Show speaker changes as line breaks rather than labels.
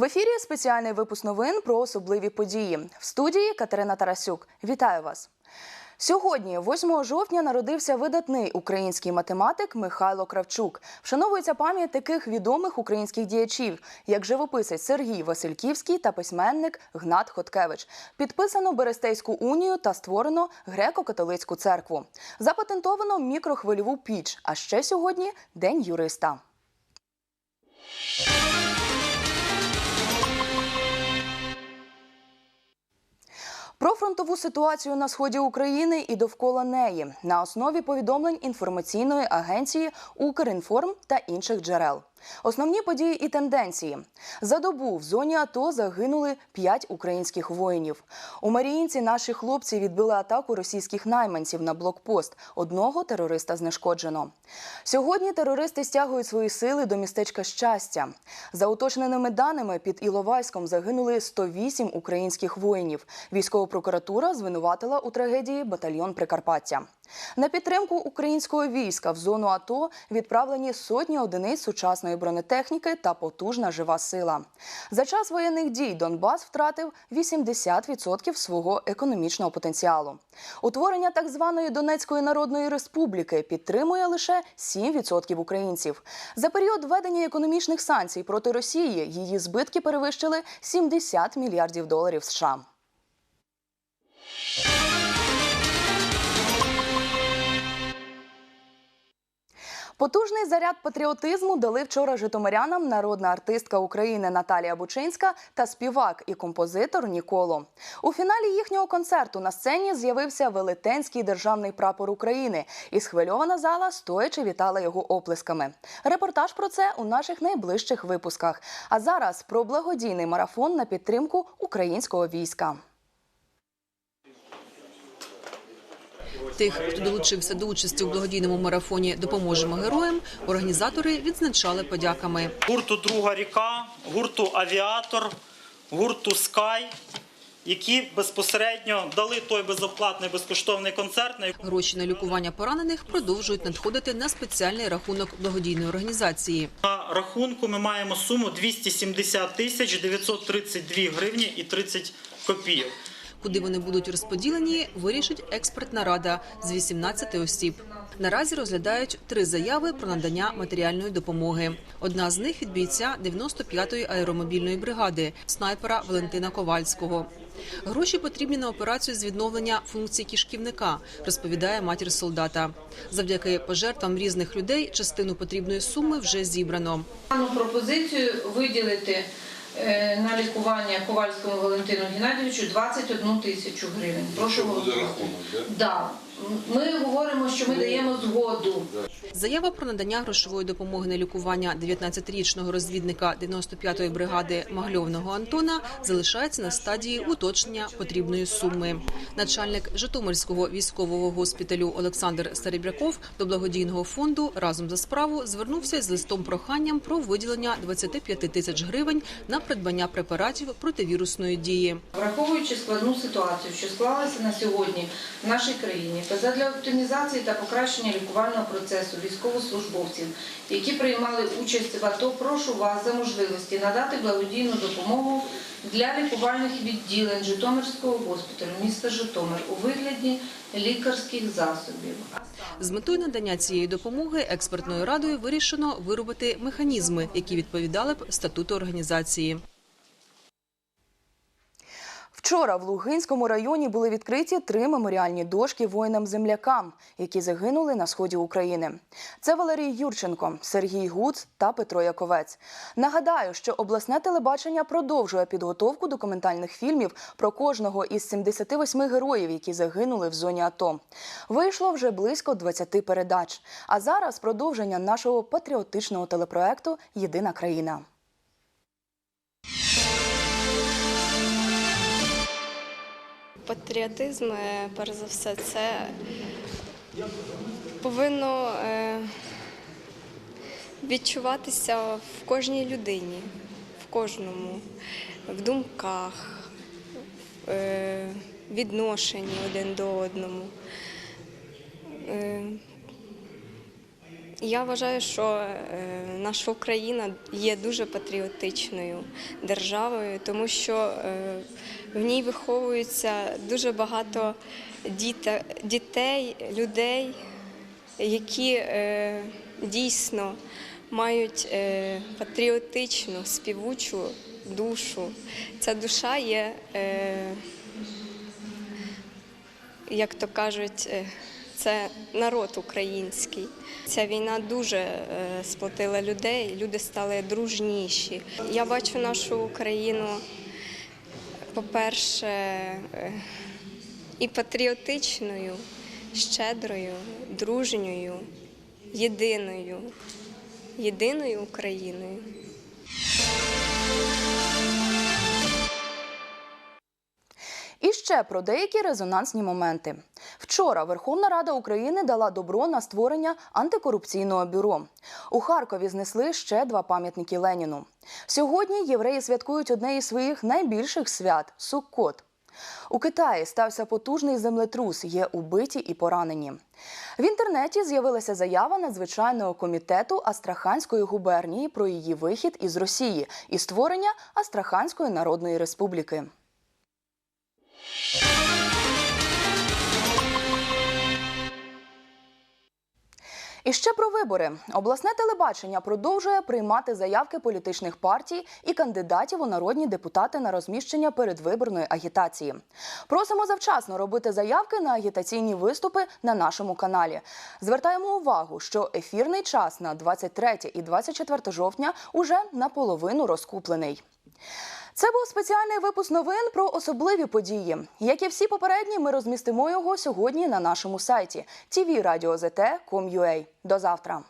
В ефірі спеціальний випуск новин про особливі події. В студії Катерина Тарасюк. Вітаю вас. Сьогодні, 8 жовтня, народився видатний український математик Михайло Кравчук. Вшановується пам'ять таких відомих українських діячів, як живописець Сергій Васильківський та письменник Гнат Хоткевич. Підписано Берестейську унію та створено греко-католицьку церкву. Запатентовано мікрохвильову піч. А ще сьогодні День юриста. Про фронтову ситуацію на сході України і довкола неї на основі повідомлень інформаційної агенції Укрінформ та інших джерел. Основні події і тенденції за добу в зоні АТО загинули 5 українських воїнів. У Маріїнці наші хлопці відбили атаку російських найманців на блокпост. Одного терориста знешкоджено. Сьогодні терористи стягують свої сили до містечка щастя. За уточненими даними під Іловайськом загинули 108 українських воїнів. Військова прокуратура звинуватила у трагедії батальйон Прикарпаття. На підтримку українського війська в зону АТО відправлені сотні одиниць сучасної бронетехніки та потужна жива сила. За час воєнних дій Донбас втратив 80% свого економічного потенціалу. Утворення так званої Донецької Народної Республіки підтримує лише 7% українців. За період введення економічних санкцій проти Росії її збитки перевищили 70 мільярдів доларів США. Потужний заряд патріотизму дали вчора житомирянам народна артистка України Наталія Бучинська та співак і композитор Ніколо. У фіналі їхнього концерту на сцені з'явився велетенський державний прапор України, і схвильована зала стоячи вітала його оплесками. Репортаж про це у наших найближчих випусках. А зараз про благодійний марафон на підтримку українського війська.
Тих, хто долучився до участі у благодійному марафоні Допоможемо героям. Організатори відзначали подяками.
гурту Друга ріка, гурту Авіатор, гурту Скай, які безпосередньо дали той безоплатний безкоштовний концерт. на
Гроші на лікування поранених продовжують надходити на спеціальний рахунок благодійної організації.
На рахунку ми маємо суму 270 тисяч 932 гривні і 30 копійок.
Куди вони будуть розподілені, вирішить експертна рада з 18 осіб. Наразі розглядають три заяви про надання матеріальної допомоги. Одна з них від бійця 95-ї аеромобільної бригади, снайпера Валентина Ковальського. Гроші потрібні на операцію з відновлення функцій кишківника, розповідає матір солдата. Завдяки пожертвам різних людей частину потрібної суми вже зібрано.
Пропозицію виділити на лікування Ковальському Валентину Геннадійовичу 21 тисячу гривень. Прошу голосувати. Да. Ми говоримо, що ми даємо згоду.
Заява про надання грошової допомоги на лікування 19-річного розвідника 95-ї бригади Магльовного Антона залишається на стадії уточнення потрібної суми. Начальник Житомирського військового госпіталю Олександр Старебряков до благодійного фонду разом за справу звернувся з листом проханням про виділення 25 тисяч гривень на придбання препаратів противірусної дії.
Враховуючи складну ситуацію, що склалася на сьогодні в нашій країні, та задля оптимізації та покращення лікувального процесу військовослужбовців, які приймали участь в АТО, прошу вас за можливості надати благодійну допомогу для лікувальних відділень Житомирського госпіталю міста Житомир у вигляді лікарських засобів.
З метою надання цієї допомоги експертною радою вирішено виробити механізми, які відповідали б статуту організації.
Вчора в Лугинському районі були відкриті три меморіальні дошки воїнам-землякам, які загинули на сході України. Це Валерій Юрченко, Сергій Гуц та Петро Яковець. Нагадаю, що обласне телебачення продовжує підготовку документальних фільмів про кожного із 78 героїв, які загинули в зоні АТО. Вийшло вже близько 20 передач. А зараз продовження нашого патріотичного телепроекту Єдина країна.
Патріотизм, е, перш за все, це повинно е, відчуватися в кожній людині, в кожному, в думках, е, відношенні один до одному. Я вважаю, що е, наша Україна є дуже патріотичною державою, тому що е, в ній виховується дуже багато дітей, людей, які е, дійсно мають патріотичну, співучу душу. Ця душа є. як то кажуть, це народ український. Ця війна дуже е, сплотила людей, люди стали дружніші. Я бачу нашу Україну, по-перше, е, і патріотичною, щедрою, дружньою, єдиною, єдиною Україною.
Ще про деякі резонансні моменти. Вчора Верховна Рада України дала добро на створення антикорупційного бюро. У Харкові знесли ще два пам'ятники Леніну. Сьогодні євреї святкують одне із своїх найбільших свят Суккот. У Китаї стався потужний землетрус, є убиті і поранені. В інтернеті з'явилася заява надзвичайного комітету Астраханської губернії про її вихід із Росії і створення Астраханської Народної Республіки. І ще про вибори. Обласне телебачення продовжує приймати заявки політичних партій і кандидатів у народні депутати на розміщення передвиборної агітації. Просимо завчасно робити заявки на агітаційні виступи на нашому каналі. Звертаємо увагу, що ефірний час на 23 і 24 жовтня уже наполовину розкуплений. Це був спеціальний випуск новин про особливі події. Як і всі попередні, ми розмістимо його сьогодні на нашому сайті tvradio.zt.com.ua. До завтра.